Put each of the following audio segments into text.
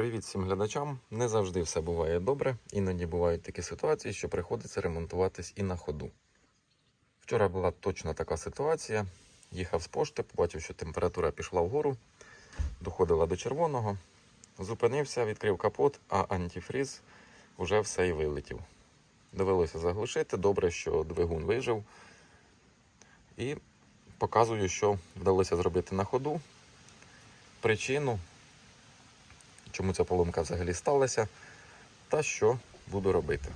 Привіт всім глядачам. Не завжди все буває добре. Іноді бувають такі ситуації, що приходиться ремонтуватись і на ходу. Вчора була точно така ситуація. Їхав з пошти, побачив, що температура пішла вгору, доходила до червоного. Зупинився, відкрив капот, а антифріз уже все і вилетів. Довелося заглушити. Добре, що двигун вижив. І показую, що вдалося зробити на ходу. Причину, чому ця поломка взагалі сталася, та що буду робити.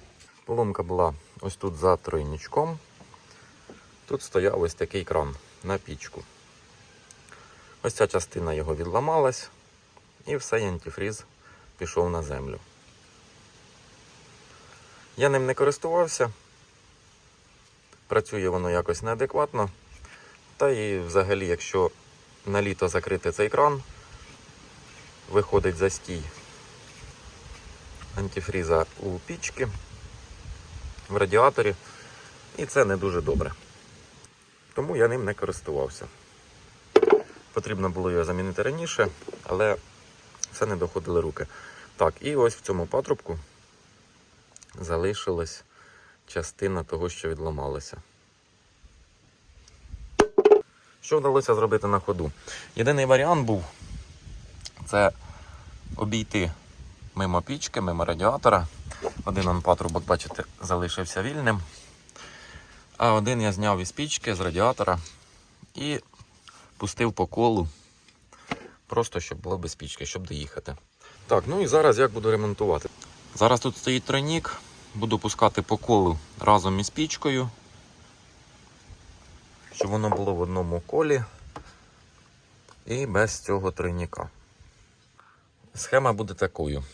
Поломка була ось тут за тройничком. Тут стояв ось такий кран на пічку. Ось ця частина його відламалась, і все, антифріз пішов на землю. Я ним не користувався. Працює воно якось неадекватно. Та і взагалі, якщо на літо закрити цей кран, виходить застій антифріза у пічки в радіаторі, і це не дуже добре. Тому я ним не користувався. Потрібно було його замінити раніше, але все не доходили руки. Так, і ось в цьому патрубку залишилась частина того, що відламалося. Що вдалося зробити на ходу? Єдиний варіант був це обійти мимо пічки, мимо радіатора. Один он патрубок, бачите, залишився вільним. А один я зняв із пічки, з радіатора і пустив по колу, просто щоб було без пічки, щоб доїхати. Так, ну і зараз як буду ремонтувати. Зараз тут стоїть тройник, буду пускати по колу разом із пічкою, щоб воно було в одному колі і без цього тройника. Схема буде такою.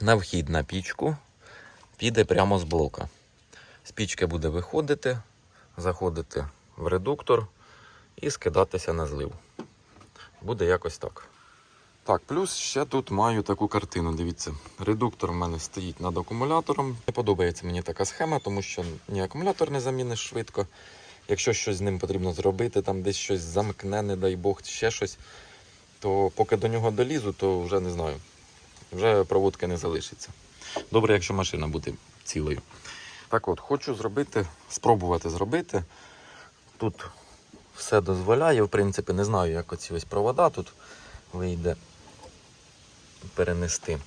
На вхід на пічку піде прямо з блока. З пічки буде виходити, заходити в редуктор і скидатися на злив. Буде якось так. Так, плюс ще тут маю таку картину. Дивіться, редуктор в мене стоїть над акумулятором. Не подобається мені така схема, тому що ні акумулятор не заміниш швидко. Якщо щось з ним потрібно зробити, там десь щось замкне, не дай Бог, ще щось, то поки до нього долізу, то вже не знаю. Вже проводки не залишиться. Добре, якщо машина буде цілою. Так от, хочу зробити, спробувати зробити. Тут все дозволяє, в принципі, не знаю, як оці ось провода тут вийде перенести.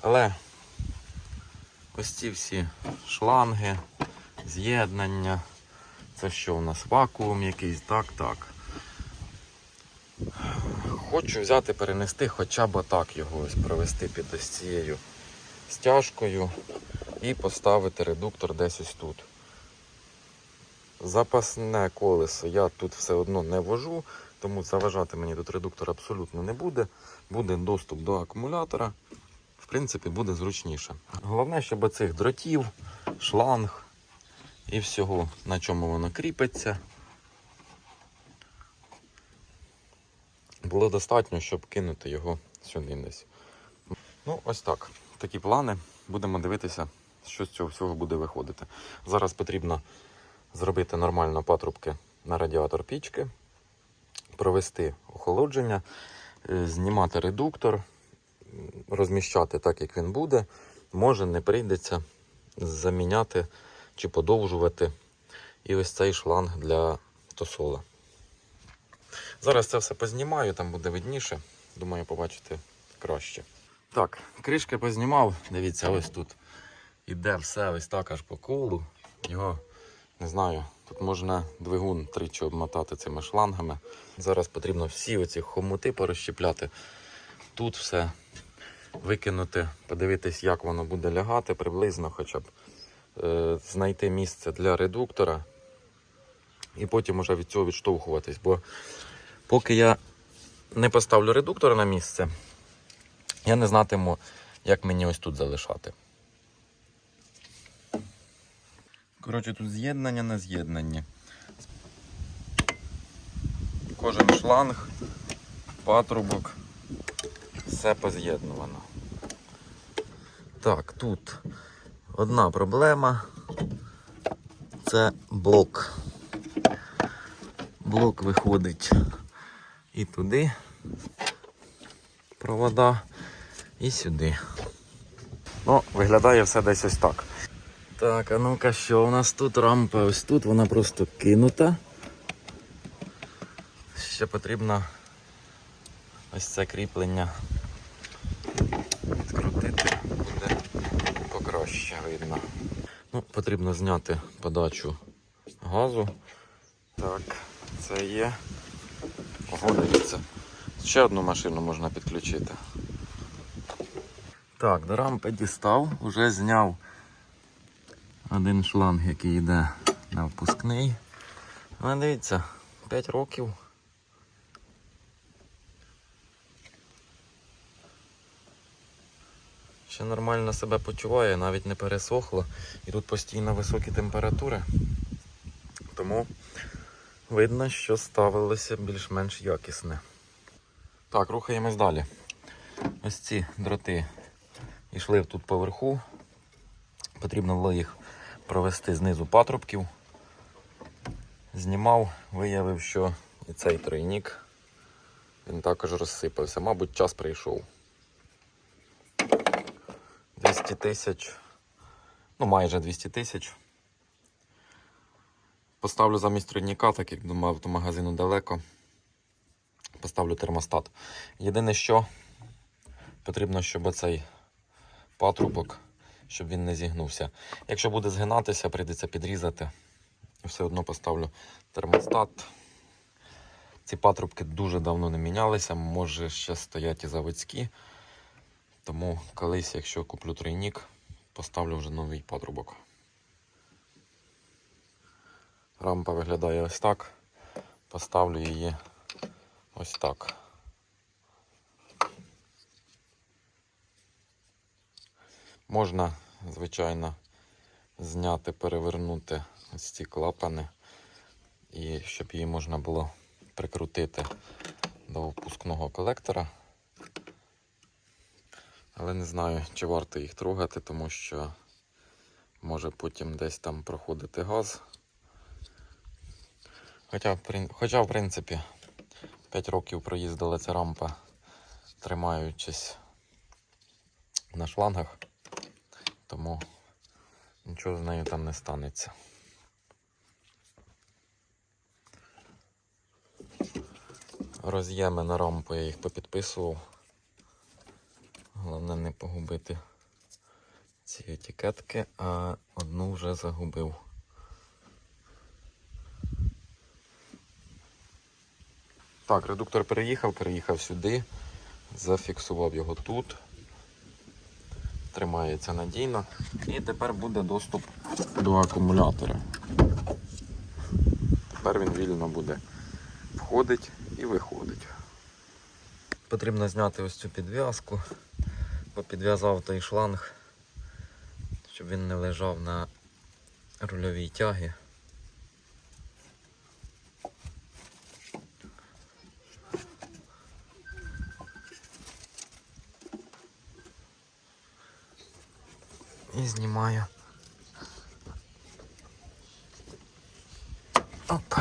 Але ось ці всі шланги, з'єднання. Це що у нас вакуум якийсь? Так, так. Хочу взяти, перенести хоча б так його ось провести під ось цією стяжкою і поставити редуктор десь ось тут. Запасне колесо я тут все одно не вожу, тому заважати мені тут редуктор абсолютно не буде. Буде доступ до акумулятора. В принципі, буде зручніше. Головне, щоб оцих дротів, шланг і всього, на чому воно кріпиться, було достатньо, щоб кинути його сюди десь. Ну, ось так. Такі плани. Будемо дивитися, що з цього всього буде виходити. Зараз потрібно зробити нормально патрубки на радіатор пічки, провести охолодження, е, знімати редуктор, розміщати так, як він буде. Може, не прийдеться заміняти чи подовжувати і ось цей шланг для тосола. Зараз це все познімаю, там буде видніше. Думаю, побачите краще. Так, кришки познімав. Дивіться, ось тут іде все ось так аж по колу. Його не знаю, тут можна двигун тричі обмотати цими шлангами. Зараз потрібно всі оці хомути порозщепляти. Тут все викинути, подивитись, як воно буде лягати, приблизно хоча б е, знайти місце для редуктора. І потім уже від цього відштовхуватись. Бо поки я не поставлю редуктор на місце, я не знатиму, як мені ось тут залишати. Коротше, тут з'єднання на з'єднанні. Кожен шланг, патрубок, все поз'єднувано. Так, тут одна проблема. Це блок. Блок виходить і туди провода. і сюди. Ну, виглядає все десь ось так. Так, а ну-ка, що у нас тут рампа? Ось тут вона просто кинута. Ще потрібно ось це кріплення відкрутити, буде покраще видно. Ну, потрібно зняти подачу газу. Так, це є. Ого, дивіться. Ще одну машину можна підключити. Так, до рампи дістав, вже зняв один шланг, який йде на впускний. Але дивіться, 5 років. Ще нормально себе почуває, навіть не пересохло. І тут постійно високі температури. Тому видно, що ставилося більш-менш якісне. Так, рухаємось далі. Ось ці дроти йшли тут поверху. Потрібно було їх провести знизу патрубків. Знімав, виявив, що і цей тройник він також розсипався. Мабуть, час прийшов. 200 тисяч, ну майже 200 тисяч. Поставлю замість тройника, так як до автомагазину далеко. Поставлю термостат. Єдине, що потрібно, щоб оцей патрубок, щоб він не зігнувся. Якщо буде згинатися, прийдеться підрізати. Все одно поставлю термостат. Ці патрубки дуже давно не мінялися, може ще стоять і заводські. Тому колись, якщо куплю тройник, поставлю вже новий патрубок. Рампа виглядає ось так. Поставлю її ось так. Можна, звичайно, зняти, перевернути ось ці клапани, і щоб її можна було прикрутити до впускного колектора. Але не знаю, чи варто їх трогати, тому що може потім десь там проходити газ. Хоча, хоча в принципі, 5 років проїздила ця рампа, тримаючись на шлангах, тому нічого з нею там не станеться. Роз'єми на рампу я їх попідписував. Головне не погубити ці етикетки, а одну вже загубив. Так, редуктор переїхав, переїхав сюди, зафіксував його тут. Тримається надійно. І тепер буде доступ до акумулятора. Тепер він вільно буде входить і виходить. Потрібно зняти ось цю підв'язку, попідв'язав той шланг, щоб він не лежав на рульовій тягі. І знімаю. Оп.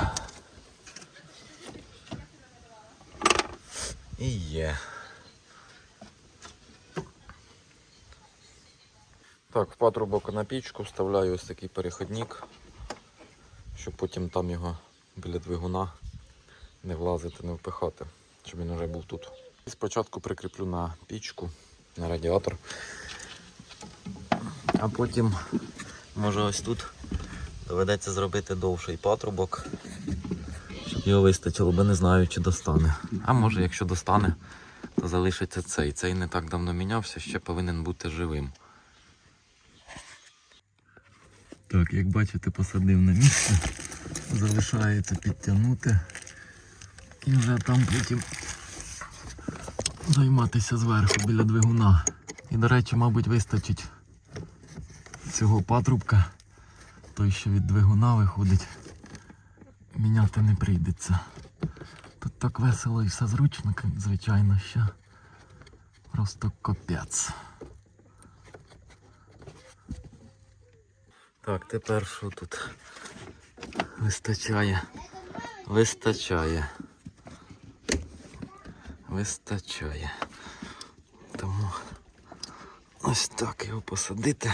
І є. Так, в патрубок на пічку вставляю ось такий переходник, щоб потім там його біля двигуна не влазити, не впихати, щоб він вже був тут. І спочатку прикріплю на пічку, на радіатор, а потім, може ось тут доведеться зробити довший патрубок, щоб його вистачило, бо не знаю, чи достане. А може, якщо достане, то залишиться цей. Цей не так давно мінявся, ще повинен бути живим. Так, як бачите, посадив на місце, залишається підтягнути і вже там потім займатися зверху біля двигуна. І, до речі, мабуть, вистачить цього патрубка, той, що від двигуна виходить, міняти не прийдеться. Тут так весело і все зручно, звичайно, що просто капець. Так, тепер що тут вистачає? Вистачає. Вистачає. Тому Ось так його посадити.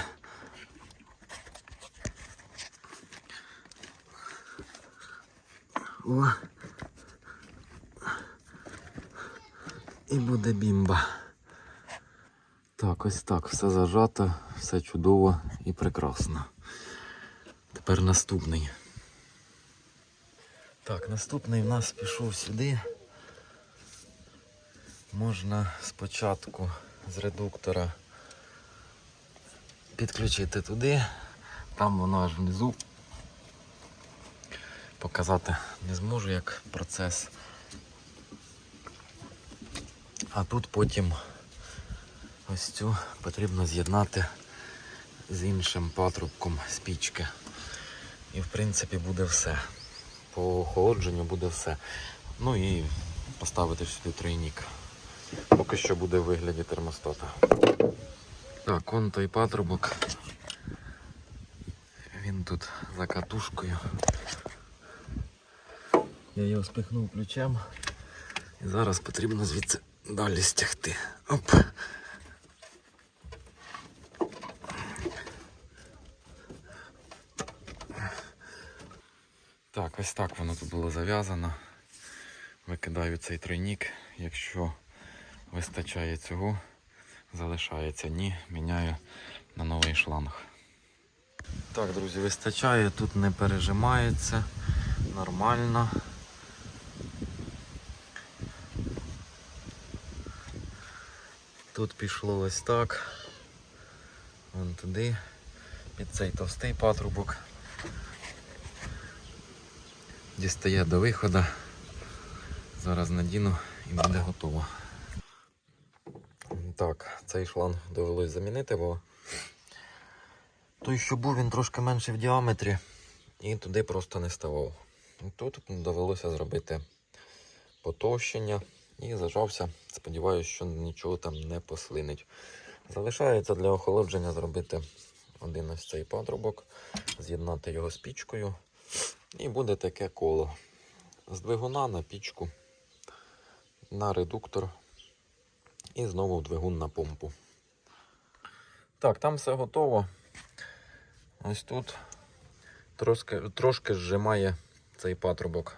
О. І буде бімба. Так, ось так, все зажато, все чудово і прекрасно. Тепер наступний. Так, наступний в нас пішов сюди. Можна спочатку з редуктора підключити туди, там воно аж внизу. Показати не зможу як процес. А тут потім ось цю потрібно з'єднати з іншим патрубком спічки. І в принципі буде все. По охолодженню буде все. Ну і поставити сюди тройник. Поки що буде в вигляді термостата. Так, он той патрубок. Він тут за катушкою. Я його спихнув ключем. І зараз потрібно звідси далі стягти. Оп. Так, ось так воно тут було зав'язано. Викидаю цей тройник. Якщо вистачає цього, залишається. Ні, міняю на новий шланг. Так, друзі, вистачає, тут не пережимається. Нормально. Тут пішло ось так. Вон туди, під цей товстий патрубок. Дістає до виходу. Зараз надіну і буде готово. Так, цей шланг довелось замінити, бо той, що був, він трошки менший в діаметрі і туди просто не ставав. Тут довелося зробити потовщення і зажався. Сподіваюся, що нічого там не послинить. Залишається для охолодження зробити один ось цей патрубок, з'єднати його з пічкою. І буде таке коло. З двигуна на пічку, на редуктор і знову двигун на помпу. Так, там все готово. Ось тут трошки, трошки зжимає цей патрубок.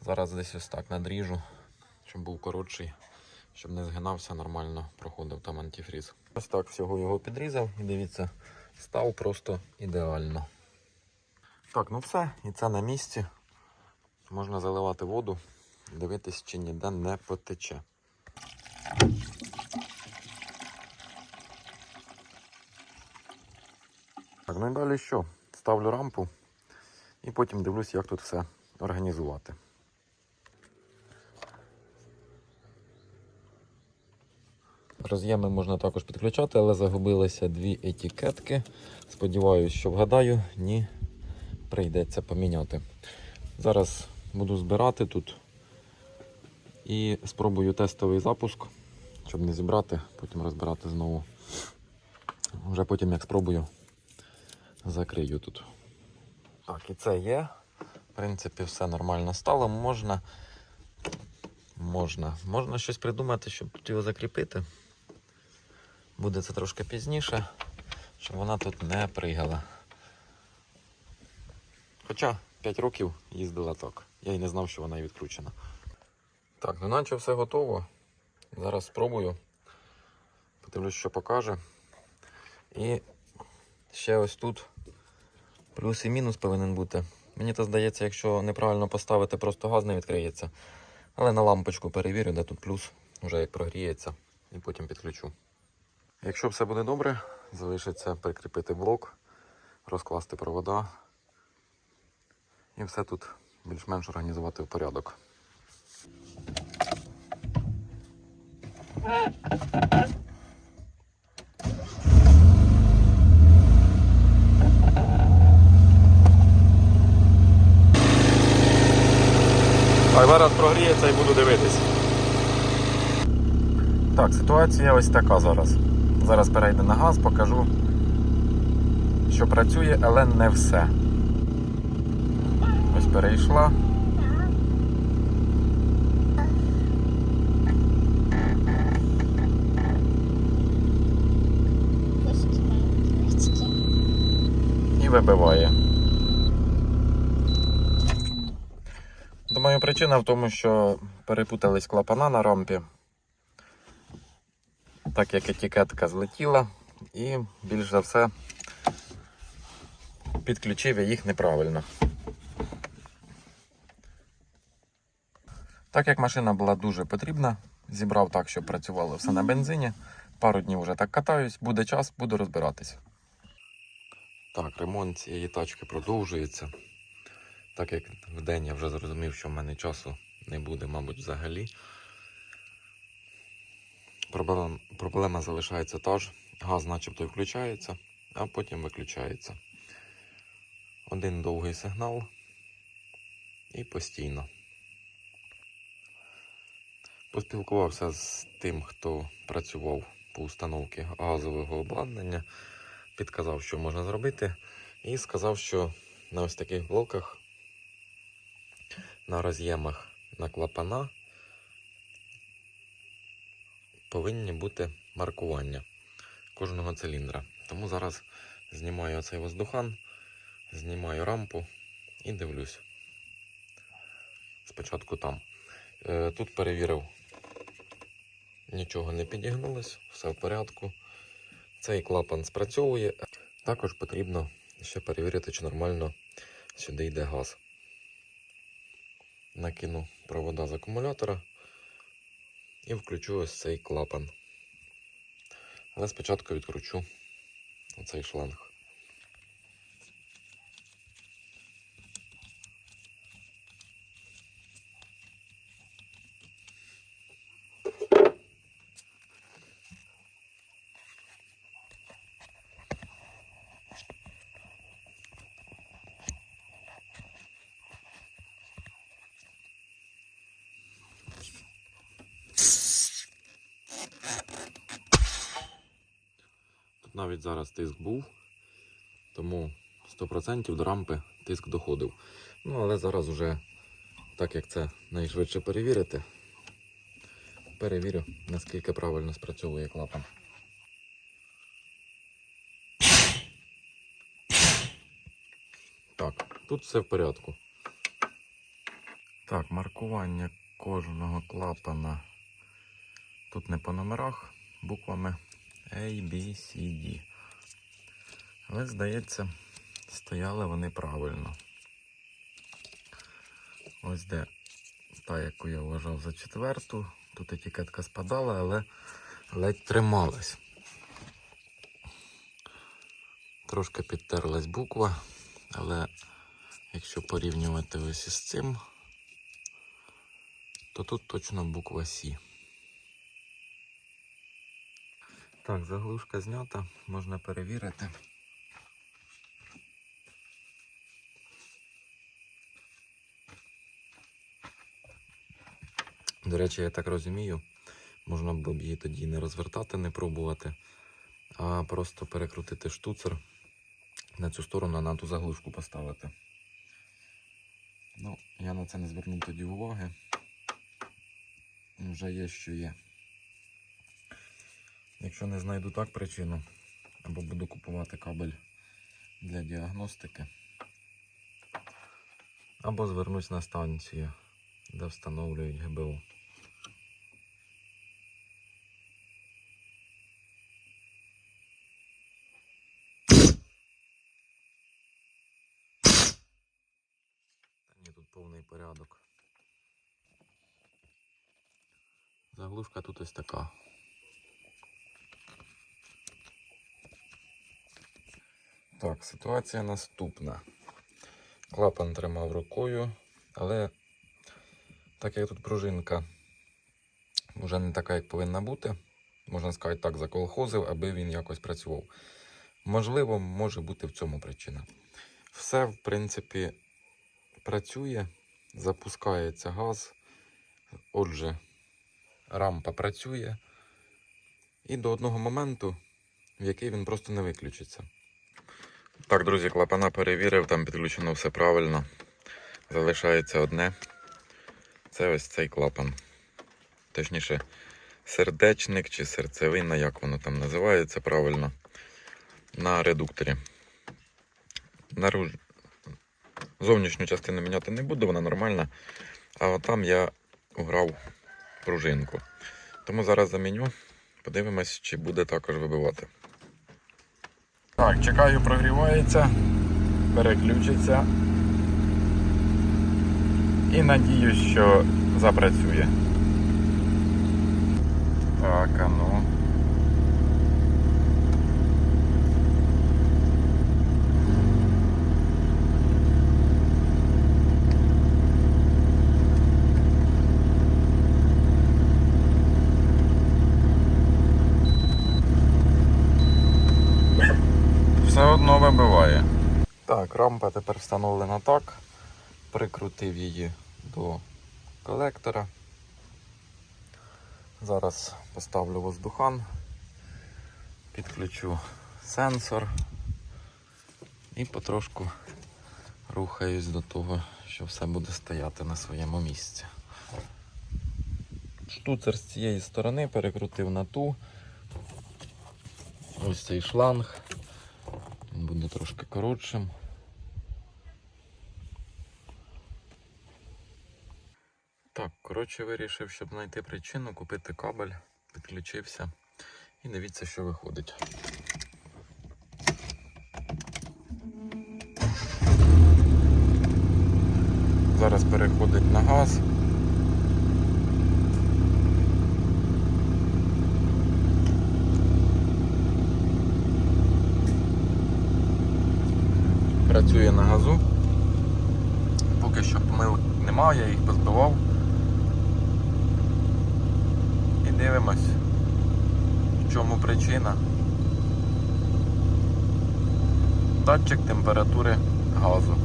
Зараз десь ось так надріжу, щоб був коротший, щоб не згинався, нормально проходив там антифріз. Ось так всього його підрізав і дивіться, став просто ідеально. Так, ну все, і це на місці. Можна заливати воду, дивитись, чи ніде не потече. Так, ну і далі що? Ставлю рампу і потім дивлюсь, як тут все організувати. Роз'єми можна також підключати, але загубилися дві етикетки. Сподіваюсь, що вгадаю, ні, прийдеться поміняти. Зараз буду збирати тут і спробую тестовий запуск, щоб не зібрати, потім розбирати знову. Вже потім, як спробую, закрию тут. Так, і це є. В принципі, все нормально стало. Можна. Можна. Можна щось придумати, щоб його закріпити. Буде це трошки пізніше, щоб вона тут не пригала. Хоча 5 років їздила так. Я й не знав, що вона і відкручена. Так, ну наче все готово. Зараз спробую. Подивлюсь, що покаже. І ще ось тут плюс і мінус повинен бути. Мені то здається, якщо неправильно поставити, просто газ не відкриється. Але на лампочку перевірю, де тут плюс, вже як прогріється, і потім підключу. Якщо все буде добре, залишиться прикріпити блок, розкласти провода і все тут більш-менш організувати в порядок. Так, зараз прогріється і буду дивитись. Так, ситуація ось така зараз. Зараз перейду на газ, покажу, що працює, але не все. Ось перейшла. І вибиває. Думаю, причина в тому, що перепутались клапана на рампі так як етикетка злетіла, і більш за все підключив я їх неправильно. Так як машина була дуже потрібна, зібрав так, щоб працювало все на бензині. Пару днів вже так катаюсь, буде час, буду розбиратися. Так, ремонт цієї тачки продовжується. Так як в день я вже зрозумів, що в мене часу не буде, мабуть, взагалі. Проблема, проблема залишається та ж. Газ начебто включається, а потім виключається. Один довгий сигнал і постійно. Поспілкувався з тим, хто працював по установці газового обладнання, підказав, що можна зробити, і сказав, що на ось таких блоках, на роз'ємах на клапана повинні бути маркування кожного циліндра. Тому зараз знімаю оцей воздухан, знімаю рампу і дивлюсь. Спочатку там. Е, Тут перевірив, нічого не підігнулось, все в порядку. Цей клапан спрацьовує. Також потрібно ще перевірити, чи нормально сюди йде газ. Накину провода з акумулятора і включу ось цей клапан. Але спочатку відкручу оцей шланг. Навіть зараз тиск був, тому 100% до рампи тиск доходив. Ну, але зараз уже, так як це найшвидше перевірити, перевірю, наскільки правильно спрацьовує клапан. Так, тут все в порядку. Так, маркування кожного клапана тут не по номерах, буквами A, B, C, D. Але, здається, стояли вони правильно. Ось де та, яку я вважав за четверту. Тут етикетка спадала, але ледь трималась. Трошки підтерлась буква, але якщо порівнювати ось із цим, то тут точно буква С. Так, заглушка знята, можна перевірити. До речі, я так розумію, можна б її тоді не розвертати, не пробувати, а просто перекрутити штуцер на цю сторону, на ту заглушку поставити. Ну, я на це не звернув тоді уваги. Вже є, що є. Якщо не знайду так причину, або буду купувати кабель для діагностики, або звернусь на станцію, де встановлюють ГБУ. Повний порядок. Заглушка тут ось така. Так, ситуація наступна. Клапан тримав рукою, але так як тут пружинка вже не така, як повинна бути, можна сказати так, заколхозив, аби він якось працював. Можливо, може бути в цьому причина. Все, в принципі, працює, запускається газ. Отже, рампа працює. І до одного моменту, в який він просто не виключиться. Так, друзі, клапана перевірив, там підключено все правильно. Залишається одне. Це ось цей клапан. Точніше, сердечник чи серцевина, як воно там називається правильно, на редукторі. наруж... зовнішню частину міняти не буду, вона нормальна. А от там я уграв пружинку. Тому зараз заміню, подивимось, чи буде також вибивати. Так, чекаю, прогрівається, переключиться. І надіюсь, що запрацює. Так, а ну. Все одно вибиває. Так, рампа тепер встановлена так. Прикрутив її до колектора. Зараз поставлю воздухан, підключу сенсор і потрошку рухаюсь до того, що все буде стояти на своєму місці. Штуцер з цієї сторони перекрутив на ту. Ось цей шланг. Трошки коротшим. Так, коротше, вирішив, щоб знайти причину, купити кабель, підключився і дивіться, що виходить. Зараз переходить на газ. Працює на газу. Поки що помилок немає, я їх позбивав. І дивимось, в чому причина. Датчик температури газу.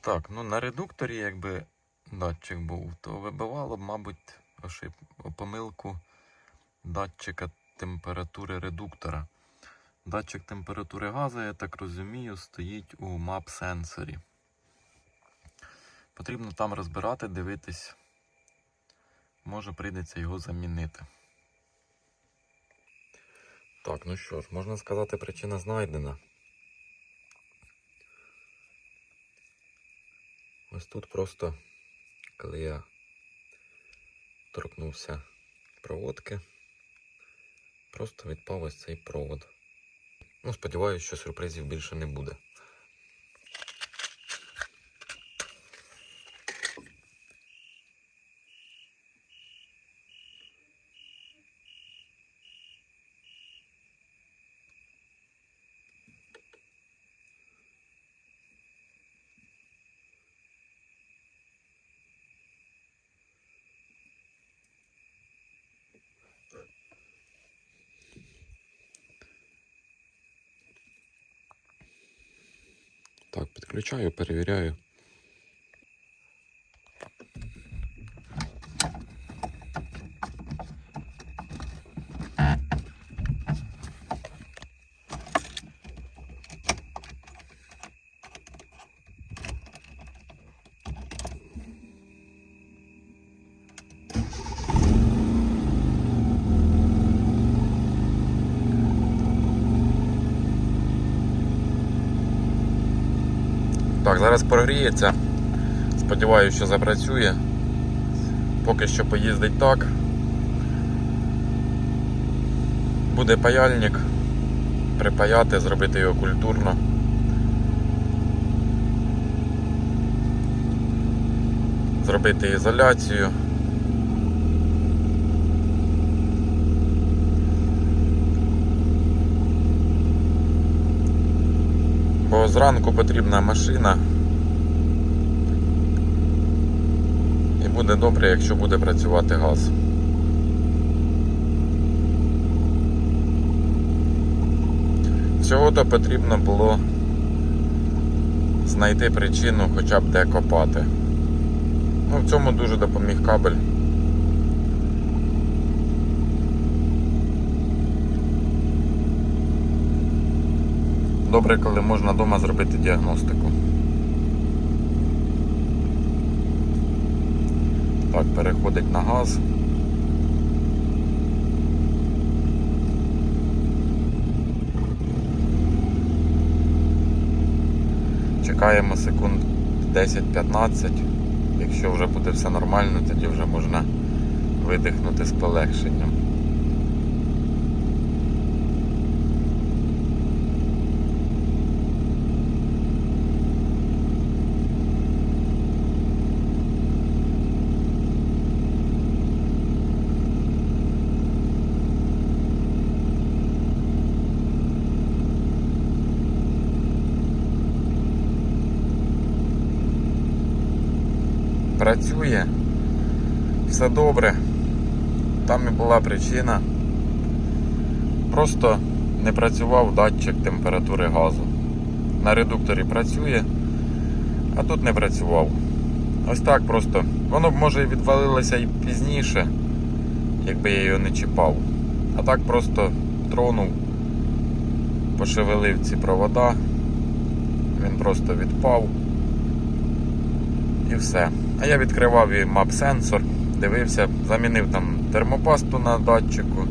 Так, ну на редукторі, якби датчик був, то вибивало б, мабуть, ошиб... помилку датчика температури редуктора. Датчик температури газу, я так розумію, стоїть у мап-сенсорі. Потрібно там розбирати, дивитись. Може прийдеться його замінити. Так, ну що ж, можна сказати, причина знайдена. Ось тут просто, коли я торкнувся проводки, просто відпав ось цей провод. Ну, сподіваюся, що сюрпризів більше не буде. Так, підключаю, перевіряю. Так, зараз прогріється. Сподіваюся, що запрацює. Поки що поїздить так. Буде паяльник. Припаяти, зробити його культурно. Зробити ізоляцію. Бо зранку потрібна машина. І буде добре, якщо буде працювати газ. Всього-то потрібно було знайти причину хоча б де копати. Ну, в цьому дуже допоміг кабель. Добре, коли можна вдома зробити діагностику. Так, переходить на газ. Чекаємо секунд 10-15. Якщо вже буде все нормально, тоді вже можна видихнути з полегшенням. Працює, все добре. Там і була причина. Просто не працював датчик температури газу. На редукторі працює, а тут не працював. Ось так просто. Воно б може і відвалилося і пізніше, якби я його не чіпав. А так просто тронув, пошевелив ці провода, він просто відпав і все. А я відкривав і мап-сенсор, дивився, замінив там термопасту на датчику.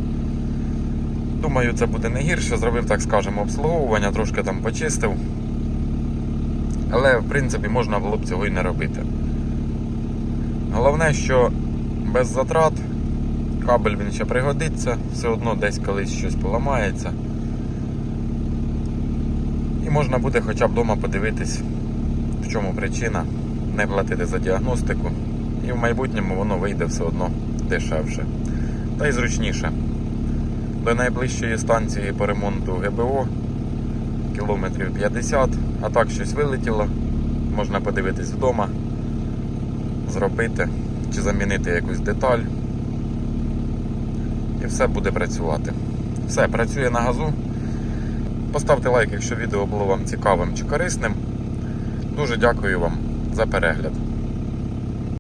Думаю, це буде не гірше. Зробив, так скажемо, обслуговування, трошки там почистив. Але, в принципі, можна було б цього і не робити. Головне, що без затрат кабель він ще пригодиться, все одно десь колись щось поламається. І можна буде хоча б вдома подивитись, в чому причина, не платити за діагностику. І в майбутньому воно вийде все одно дешевше. Та й зручніше. До найближчої станції по ремонту ГБО кілометрів 50, а так щось вилетіло, можна подивитись вдома, зробити чи замінити якусь деталь. І все буде працювати. Все, працює на газу. Поставте лайк, якщо відео було вам цікавим чи корисним. Дуже дякую вам за перегляд.